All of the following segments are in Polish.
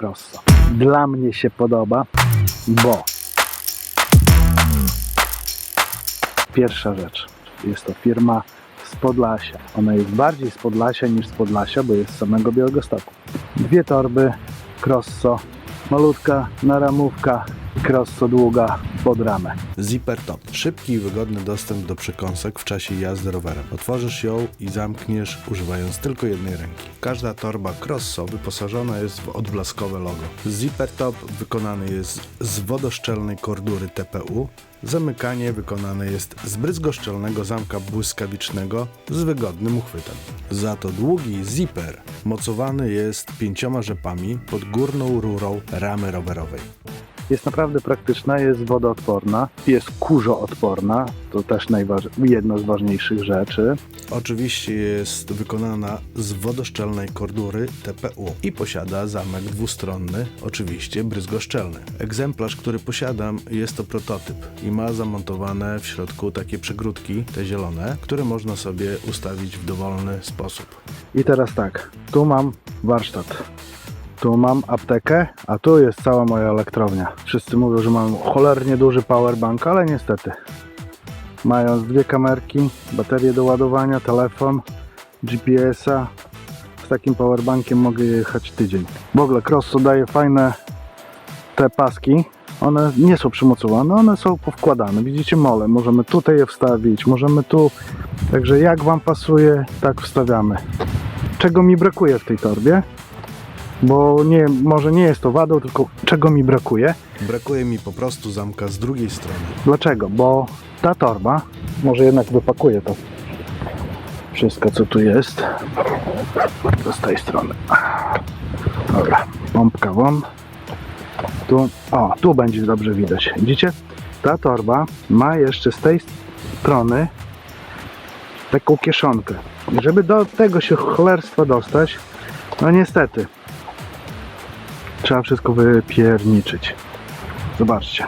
Crosso. Dla mnie się podoba, bo pierwsza rzecz, jest to firma z Podlasia. Ona jest bardziej z Podlasia niż z Podlasia, bo jest z samego Białegostoku. Dwie torby, Crosso, malutka naramówka, Crosso długa pod ramę. Zipper Top. Szybki i wygodny dostęp do przekąsek w czasie jazdy rowerem. Otworzysz ją i zamkniesz używając tylko jednej ręki. Każda torba Crosso wyposażona jest w odblaskowe logo. Zipper Top wykonany jest z wodoszczelnej kordury TPU. Zamykanie wykonane jest z bryzgoszczelnego zamka błyskawicznego z wygodnym uchwytem. Za to długi zipper mocowany jest pięcioma rzepami pod górną rurą ramy rowerowej. Jest naprawdę praktyczna, jest wodoodporna, jest kurzoodporna, to też jedna z ważniejszych rzeczy. Oczywiście jest wykonana z wodoszczelnej kordury TPU i posiada zamek dwustronny, oczywiście bryzgoszczelny. Egzemplarz, który posiadam jest to prototyp i ma zamontowane w środku takie przegródki, te zielone, które można sobie ustawić w dowolny sposób. I teraz tak, tu mam warsztat, tu mam aptekę, a tu jest cała moja elektrownia. Wszyscy mówią, że mam cholernie duży powerbank, ale niestety. Mając dwie kamerki, baterię do ładowania, telefon, GPS-a, z takim powerbankiem mogę jechać tydzień. W ogóle Crosso daje fajne te paski. One nie są przymocowane, one są powkładane. Widzicie mole, możemy tutaj je wstawić, możemy tu. Także jak Wam pasuje, tak wstawiamy czego mi brakuje w tej torbie, bo nie, może nie jest to wadą, tylko czego mi brakuje. Brakuje mi po prostu zamka z drugiej strony. Dlaczego? Bo ta torba, może jednak wypakuję to wszystko, co tu jest. To z tej strony. Dobra, pompka wam. Tu, o, tu będzie dobrze widać. Widzicie? Ta torba ma jeszcze z tej strony taką kieszonkę. I żeby do tego się cholerstwa dostać, no niestety, trzeba wszystko wypierniczyć. Zobaczcie.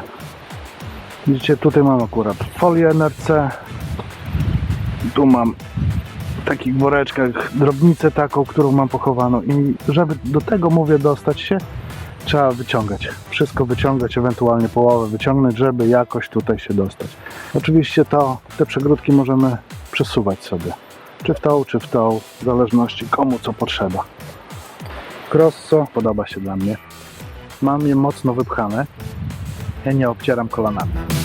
Widzicie, tutaj mam akurat folię NRC. Tu mam w takich woreczkach drobnicę taką, którą mam pochowaną i żeby do tego, mówię, dostać się, trzeba wyciągać. Wszystko wyciągać, ewentualnie połowę wyciągnąć, żeby jakoś tutaj się dostać. Oczywiście to, te przegródki możemy przesuwać sobie. Czy w tą, czy w tą, w zależności komu co potrzeba. Crosso podoba się dla mnie. Mam je mocno wypchane. Ja nie obcieram kolanami.